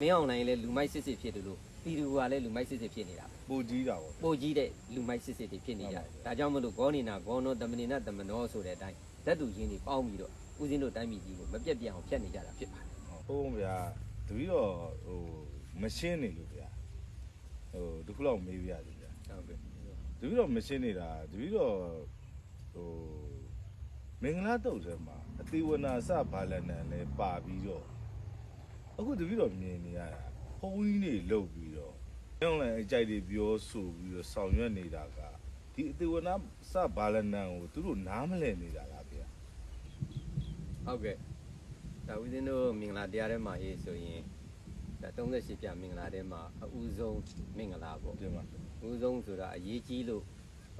မင်းအောင်နိုင်လည်းလူမိုက်စစ်စစ်ဖြစ်တယ်လို့တီတူကလည်းလူမိုက်စစ်စစ်ဖြစ်နေတာပဲပိုကြီးတာပေါ့ပိုကြီးတဲ့လူမိုက်စစ်စစ်တွေဖြစ်နေကြတယ်ဒါကြောင့်မလို့ဂောနီနာဂောနောတမနိနာတမနောဆိုတဲ့အတိုင်းဓာတ်တူချင်းတွေပေါင်းပြီးတော့ဦးဇင်းတို့တိုင်းပြည်ကြီးကိုမပြတ်ပြတ်အောင်ဖျက်နေကြတာဖြစ်ပါတယ်ဟုတ်ဗျာတပီတော့ဟိုမရှင်းနေလို့ဗျာဟိုဒီခုလောက်မေးပြရတယ်ဗျာဟုတ်ကဲ့တပီတော့မရှင်းနေတာတပီတော့ဟိုမင်္ဂလာတုတ်ထဲမှာအသေးဝနာစဘာလန်နန်လဲပါပြီးတော့ အခုတပီတော့မြင်နေရတာဘုံကြီးနေလုတ်ပြီးတော့ကျောင်းလည်းအကြိုက်တွေပြောဆိုပြီးတော့ဆောင်ရွက်နေတာကဒီအသေးဝနာစဘာလန်နန်ကိုသူတို့နားမလည်နေတာလားဗျာဟုတ်ကဲ့ဒါဦးဇင်းတို့မင်္ဂလာတရားထဲမှာရေးဆိုရင်ဒါ38ပြမင်္ဂလာထဲမှာအဦးဆုံးမင်္ဂလာပေါ့တင်ပါအဦးဆုံးဆိုတာအရေးကြီးလို့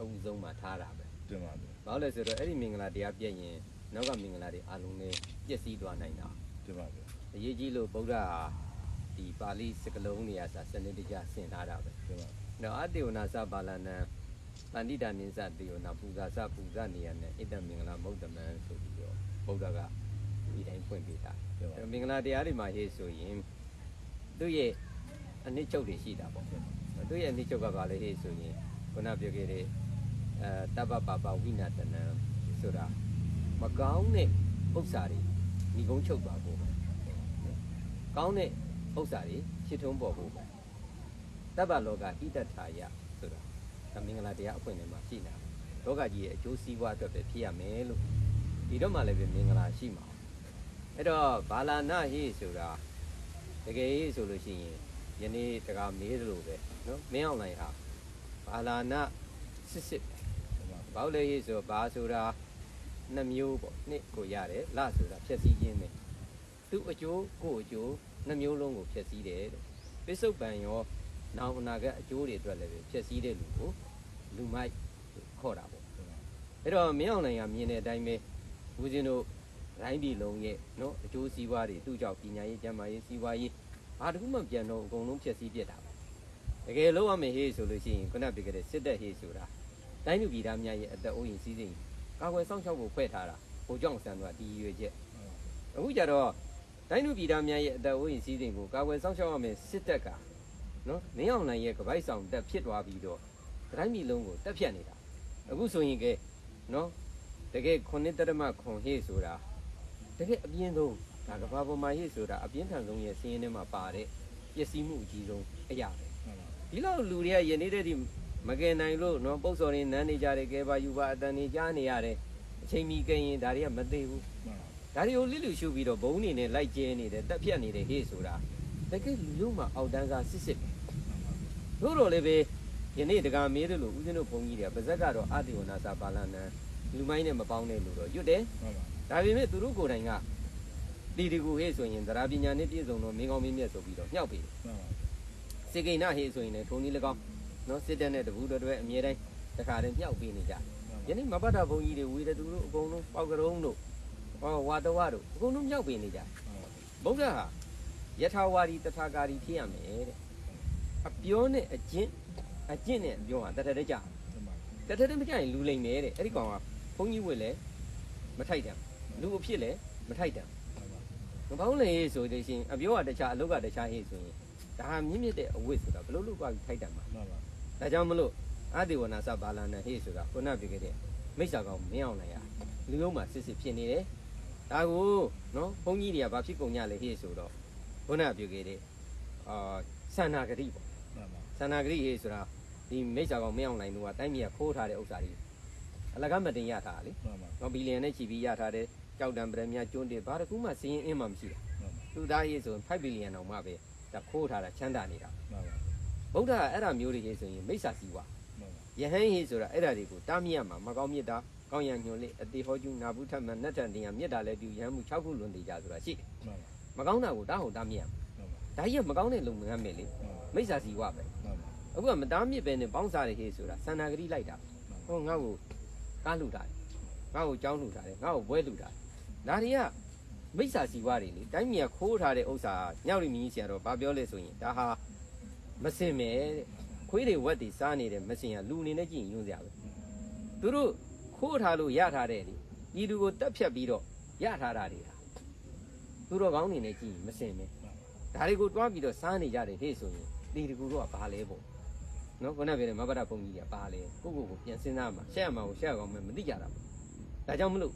အဦးဆုံးမှာထားတာပဲတင်ပါဗျာဘာလို့လဲဆိုတော့အဲ့ဒီမင်္ဂလာတရားပြည့်ရင်နောက်ကမင်္ဂလာတွေအလုံးနဲ့ပြည့်စည်သွားနိုင်တာ တင်ပါဗျာအရေးကြီးလို့ဗုဒ္ဓဟာဒီပါဠိစကားလုံးတွေကစာစနစ်တကျဆင်ထားတာပဲတင်ပါ။နော်အတေဝနာစပါဠနံပန္တိတာနိစ္စတေဝနာပူဇာစပူဇာနေရနဲ့ဣတ္တမင်္ဂလာမௌတ္တမံဆိုပြီးတော့ဗုဒ္ဓကဒီတိုင်းဖွင့်ပေးတာတင်ပါ။အဲ့မင်္ဂလာတရားတွေမှာရေးဆိုရင်သူ့ရဲ့အနှစ်ချုပ်တွေရှိတာပေါ့။သူ့ရဲ့အနှစ်ချုပ်ကဘာလဲရေးဆိုရင်ခုနပြောခဲ့တဲ့အဲတပ္ပပပဝိနာတနံဆိုတာမကောင်းတဲ့ဥစ္စာတွေညီကုန်းချုပ်ပါဖို့ပဲ။ ကောင်းတဲ့ဥစ္စာတွေရှစ်ထုံးပေါ်ဖို့ပဲ။တပ္ပလောကဣတ္တထာယဆိုတာဒါမင်္ဂလာတရားအဖွင့်ထဲမှာရှိနေတာ။လောကကြီးရဲ့အကျိုးစီးပွားအတွက်ပဲဖြစ်ရမယ်လို့ဒီတော့မှလည်းပဲမင်္ဂလာရှိမှာ။အဲ့တော့ဘာလာနာဟိဆိုတာတကယ်ဆိုလို့ရှိရင်ယနေ့တကာမေးသလိုပဲနော်မင်းအောင်လိုက်ဟာဘာလာနာစစ်စစ်ပဲဘောက်လေရေးဆိုဘာဆိုတာနှစ်မျိုးပေါ့နှစ်ကိုရတယ်လဆိုတာဖြည့်စည်းခြင်းပဲ သူ့အကျိုးကိုယ့်အကျိုးနှစ်မျိုးလုံးကိုဖြည့်စည်းတယ်တဲ့ပိစုတ်ပံရောနောင်အနာကအကျိုးတွေအတွက်လည်းပဲဖြည့်စည်းတဲ့လူကိုလူမိုက်ခေါ်တာပေါ့အဲ့တော့မင်းအောင်နိုင်ကမြင်တဲ့အတိုင်းပဲဦးဇင်းတို့ရိုင်းပြည်လုံးရဲ့နော်အကျိုးစီးပွားတွေသူ့ကြောင့်ပညာရေးကျန်းမာရေးစီးပွားရေးဘာတစ်ခုမှပြန်တော့အကုန်လုံးဖြည့်စည်းပြစ်တာပဲတကယ်လို့ရမယ်ဟေးဆိုလို့ရှိရင်ခုနပြခဲ့တဲ့စစ်တပ်ဟေးဆိုတာတိုင်းလူပြည်သားများရဲ့အသက်အိုးအိမ်စီးစိမ်ကာကွယ်စောင့်ရှောက်ဖို့ဖွဲ့ထားတာဟိုကြောင့်ဆန်သွားဒီရွေချက်အခုကြတော့ တိုင်းလူပြည်သားများရဲ့အသက်အိုးအိမ်စီးစိမ်ကိုကာကွယ်စောင့်ရှောက်ရမယ်စစ်တပ်ကနော်မင်းအောင်နိုင်ရဲ့ကပိုက်ဆောင်တက်ဖြစ်သွားပြီးတော့တိုင်းပြည်လုံးကိုတက်ဖြတ်နေတာအခုဆိုရင်ကဲနော်တကယ်ခုနှစ်တရမခွန်ဟေ့ဆိုတာတကယ်အပြင်းဆုံးဒါကဘာပေါ်မှာဟေ့ဆိုတာအပြင်းထန်ဆုံးရဲ့စီးရင်ထဲမှာပါတဲ့ပျက်စီးမှုအကြီးဆုံးအရာပဲဒီလောက်လူတွေကယနေ့တည်းဒီမကယ်နိုင်လို့နော်ပုတ်စော်နေနန်းနေကြတယ်ကဲပါယူပါအတန်နေကြားနေရတယ်အချိန်မီကရင်ဒါတွေကမသိဘူး ဒါတွေကိုလိလူရှုပြီးတော့ဘုံနေနဲ့လိုက်ကျဲနေတယ်တက်ပြတ်နေတယ်ဟေ့ဆိုတာတကယ်လူလုံးမှာအောက်တန်းစားစစ်စစ်ပဲတို့တော့လည်းပဲယနေ့တကာမေးတယ်လို့ဦးဇင်းတို့ဘုံကြီးတွေကပါဇက်ကတော့အာတိဝနာစာပါဠနံလူမိုင်းနဲ့မပေါင်းတဲ့လူတော့ရွတ်တယ်ဒါပေမဲ့သူတို့ကိုယ်တိုင်ကဒီဒီကိုဟေ့ဆိုရင်သရပညာနဲ့ပြည့်စုံတော့မင်းကောင်းမင်းမြတ်ဆိုပြီးတော့မြောက်ပြီစေကိန်းနာဟေဆိုရင်လည်းထုံကြီး၎င်းနော်စစ်တပ်နဲ့တပူတော်တွေအမြဲတမ်းတခါတည်းမြောက်ပေးနေကြယနေ့မပတ်တာဘုံကြီးတွေဝေဒတူတို့အကုန်လုံးပေါက်ကရုံးတို့ ဟောဝါတဝတို့အကုန်လုံးမြောက်ပေးနေကြဗုဒ္ဓဟာယထာဝါဒီတထာဂါရီဖြစ်ရမယ်တဲ့အပြောနဲ့အကျင့်အကျင့်နဲ့အပြောဟာတထတဲ့ကြတထတဲ့မကြရင်လူလိမ်မယ်တဲ့အဲ့ဒီကောင်ကဘုံကြီးဝေလဲမထိုက်တံလူအဖြစ်လဲမထိုက်တံမပေါင်းလေဆိုတဲ့ရှင်အပြောကတခြားအလုပ်ကတခြားဟေ့ဆိုရင်ဒါဟာမြင့်မြတ်တဲ့အဝိဇ္ဆိုတာဘယ်လိုလုပ်ပါပြီးထိုက်တတ်မှာဒါကြောင့်မလို့အာတိဝနာစဘာလာနဲ့ဟေ့ဆိုတာခုနပြခဲ့တဲ့မိစ္ဆာကောင်မင်းအောင်နိုင်ရလူလုံးမှာစစ်စစ်ဖြစ်နေတယ် ဒါကိုနော်ဘုန်းကြီးတွေကဘာဖြစ်ကုန်ကြလဲဟေ့ဆိုတော့ခုနပြခဲ့တဲ့အာသန္နာဂတိပေါ့သန္နာဂတိဟေ့ဆိုတာဒီမိစ္ဆာကောင်မင်းအောင်နိုင်တို့ကတိုင်းပြည်ကခိုးထားတဲ့ဥစ္စာတွေအလကားမတင်ရထားတာလေနော်ဘီလီယံနဲ့ချီပြီးရထားတဲ့ကြောက်တံပရမကျွန်းတွေဘာတစ်ခုမှစီးရင်အင်းမှမရှိတာသူသားရေးဆို5ဘီလီယံတောင်မှပဲဒါခိုးထားတာချမ်းသာနေတာဗုဒ္ဓကအဲ့ဒါမျိုးတွေရေးဆိုရင်မိစ္ဆာစီဝါယဟန်ဟေဆိုတာအဲ့ဒါတွေကိုတားမြစ်ရမှာမကောင်းမြတ်တာ ကောင်းရညွန်လေးအတိဟောကျူနာဘူးထတ်မှန်နတ်ထန်တင်ရမြတ်တာလည်းပြူရမ်းမှု6ခုလွန်နေကြဆိုတာရှိတယ်မကောင်းတာကိုတားဟုတ်တားမြစ်ရမှာဒါကြီးကမကောင်းတဲ့လုံငန်းပဲလေမိစ္ဆာစီဝါပဲအခုကမတားမြစ်ပဲနဲ့ပေါင်းစားတဲ့ဟေဆိုတာသန္နာဂတိလိုက်တာဟောငါ့ကိုကားလှူတာငါ့ကိုကြောင်းလှူတာငါ့ကိုဘွဲလှူတာဒါတွေကမိစ္ဆာစီဝါတွေလေတိုင်းမြေခိုးထားတဲ့ဥစ္စာညောက်ရီမင်းကြီးဆရာတော်ဘာပြောလဲဆိုရင်ဒါဟာမစင်မဲတဲ့ခွေးတွေဝက်တွေစားနေတဲ့မစင်ကလူအနေနဲ့ကြည့်ရင်ညွှန်းစရာပဲသူတို့ ခိုးထားလို့ရထားတဲ့လေဤသူကိုတက်ဖြတ်ပြီးတော့ရထားတာတွေဟာသူတော်ကောင်းနေနဲ့ကြည့်ရင်မစင်မဲဒါတွေကိုတွားပြီးတော့စားနေကြတယ်ဟေ့ဆိုရင်ဒီတကူတော့ဘာလဲပေါ့နော်ခုနပြောတဲ့မဘရဘုံကြီးကဘာလဲကိုကိုကိုပြန်စဉ်းစားမှာရှက်ရမှာကိုရှက်ရကောင်မမသိကြတာပေါ့ဒါကြောင့်မလို့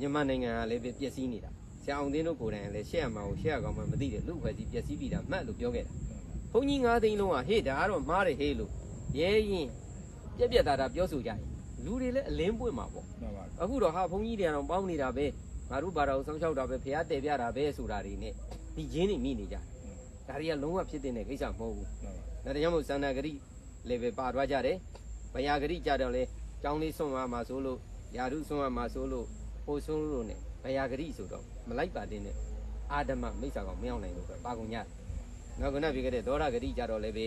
မြန်မာနိုင်ငံကလည်းပဲပျက်စီးနေတာဆရာအောင်သိန်းတို့ကိုယ်တိုင်ကလည်းရှက်ရမှာကိုရှက်ရကောင်မမသိတယ်လူ့ဖွဲ့စည်းပျက်စီးပြီးတာမှတ်လို့ပြောခဲ့တာဘုံကြီး၅သိန်းလုံးကဟေ့ဒါကတော့မှားတယ်ဟေ့လို့ရဲရင်ပြက်ပြက်သားသားပြောဆိုကြရင် လူတွေလည်းအလင်းပွင့်မှာပေါ့မှန်ပါအခုတော့ဟာဘုန်းကြီးတွေကတော့ပေါင်းနေတာပဲငါတို့ဘာသာကိုစောင့်ရှောက်တာပဲဖះတယ်ပြတာပဲဆိုတာတွေနဲ့ဒီရင်းနေမိနေကြတယ်ဒါတွေကလုံးဝဖြစ်တဲ့ကိစ္စမဟုတ်ဘူးမှန်ပါဒါကြောင့်မို့စန္ဒဂရိ level ပါသွားကြတယ်ဘယာဂရိကြတော့လေကျောင်းလေးဆွန့်ရမှာဆိုလို့ယာရုဆွန့်ရမှာဆိုလို့ဟိုဆွန့်လို့ ਨੇ ဘယာဂရိဆိုတော့မလိုက်ပါတဲ့နဲ့အာဓမမိစ္ဆာကောင်မရောက်နိုင်လို့ပဲပါကုန်ကြတယ်နောက်ကနပြခဲ့တဲ့ဒေါရဂရိကြတော့လေပဲ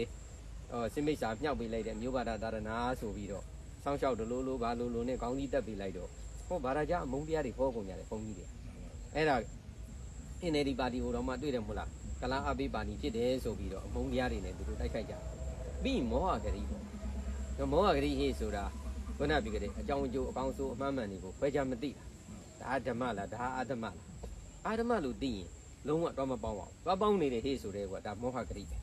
ဟောစိမိစ္ဆာမြှောက်ပေးလိုက်တဲ့မြို့ဘာသာသာရဏဆိုပြီးတော့ စောင့်ရှောက်တလို့လို့ဘာလို့လို့နဲ့ကောင်းကြီးတက်ပေးလိုက်တော့ဟောဘာသာကြအမုန်းတရားတွေဟောကုန်ကြတယ်ဘုန်းကြီးတွေအဲ့ဒါ NLD ပါတီဟိုတော့မှတွေ့တယ်မဟုတ်လားကလားအပိပါတီဖြစ်တယ်ဆိုပြီးတော့အမုန်းတရားတွေနဲ့သူတို့တိုက်ခိုက်ကြတယ်ပြီးမောဟဂရိပေါ့နော်မောဟဂရိဟေ့ဆိုတာခုနပြောခဲ့တဲ့အကြောင်းအကျိုးအကောင်းဆိုးအမှန်မှန်တွေကိုဘယ်ကြမသိတာဒါဓမ္မလားဒါအာဓမ္မလားအာဓမ္မလို့သိရင်လုံးဝတော့မပေါင်းပါဘူးသွားပေါင်းနေတဲ့ဟေ့ဆိုတဲ့ကွာဒါမောဟဂရိပဲ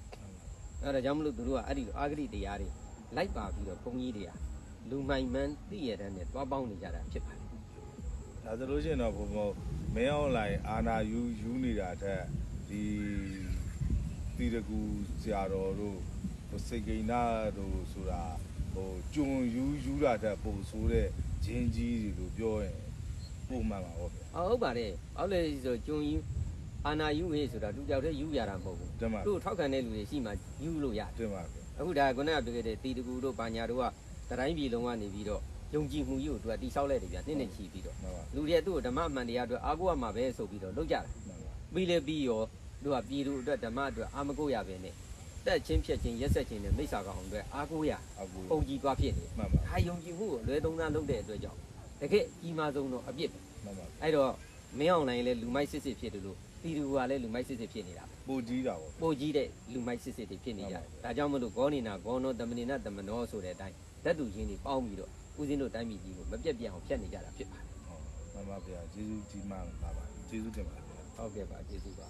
အဲ့ဒါကြောင့်မလို့သူတို့ကအဲ့ဒီလိုအာဂရိတရားတွေလိုက်ပါပြီးတော့ဘုန်းကြီးတွေက လူမိုင်မှန်သိရတဲ့နဲ့သွားပေါင်းနေကြတာဖြစ်ပါတယ်ဒါဆိုလို့ရှိရင်တော့ဘုံဘုံမင်းအောင်လိုင်းအာနာယူယူနေတာတဲ့ဒီတီတကူဆရာတော်တို့ဟိုစိတ်ကိန်းနာတို့ဆိုတာဟိုကျွံယူယူတာတဲ့ပုံဆိုးတဲ့ဂျင်းကြီးတွေလို့ပြောရင်ပုံမှန်ပါဟုတ်ဗျာအော်ဟုတ်ပါတယ်အောက်လေဆိုကျွန်းယူအာနာယူဟေ့ဆိုတာသူကြောက်တဲ့ယူရတာမဟုတ်ဘူးတမန်သူ့ထောက်ခံတဲ့လူတွေရှိမှယူလို့ရတယ်တင်ပါဗျာအခုဒါကခုနကပြောခဲ့တဲ့တီတကူတို့ဘာညာတို့က တတိုင်းပြည်လုံးကနေပြီးတော့ယုံကြည်မှုကြီးကိုသူကတိဆောက်လိုက်တယ်ဗျနှစ်နှစ်ချီပြီးတော့မှန်ပါလူတွေကသူ့ကိုဓမ္မအမှန်တရားအတွက်အားကိုးရမှာပဲဆိုပြီးတော့လုပ်ကြတယ်မှန်ပါပြီးလေပြီးရောသူကပြည်သူအတွက်ဓမ္မအတွက်အားမကိုးရပဲနဲ့တက်ချင်းဖြတ်ချင်းရက်ဆက်ချင်းနဲ့မိစ္ဆာကောင်အတွက်အားကိုးရအကူပုံကြီးသွားဖြစ်နေတယ်မှန်ပါဒါယုံကြည်မှုကိုလွဲသုံးစားလုပ်တဲ့အတွက်ကြောင့်တကယ်ကြီးမားဆုံးတော့အပြစ်ပဲမှန်ပါအဲ့တော့မင်းအောင်နိုင်လည်းလူမိုက်စစ်စစ်ဖြစ်တယ်လို့တီတူကလည်းလူမိုက်စစ်စစ်ဖြစ်နေတာပဲပိုကြီးတာပေါ့ပိုကြီးတဲ့လူမိုက်စစ်စစ်တွေဖြစ်နေကြတယ်ဒါကြောင့်မလို့ဂောနေနာဂောနောတမနေနာတမနောဆိုတဲ့အတိုင်း ဓာတ်တူချင်းတွေပေါင်းပြီးတော့ဦးဇင်းတို့တိုင်းပြည်ကြီးကိုမပြတ်ပြတ်အောင်ဖျက်နေကြတာဖြစ်ပါတယ်ဟုတ်မှန်ပါဗျာကျေးဇူးကြီးမှန်ပါပါကျေးဇူးတင်ပါတယ်ဗျာဟုတ်ကဲ့ပါကျေးဇူးပါ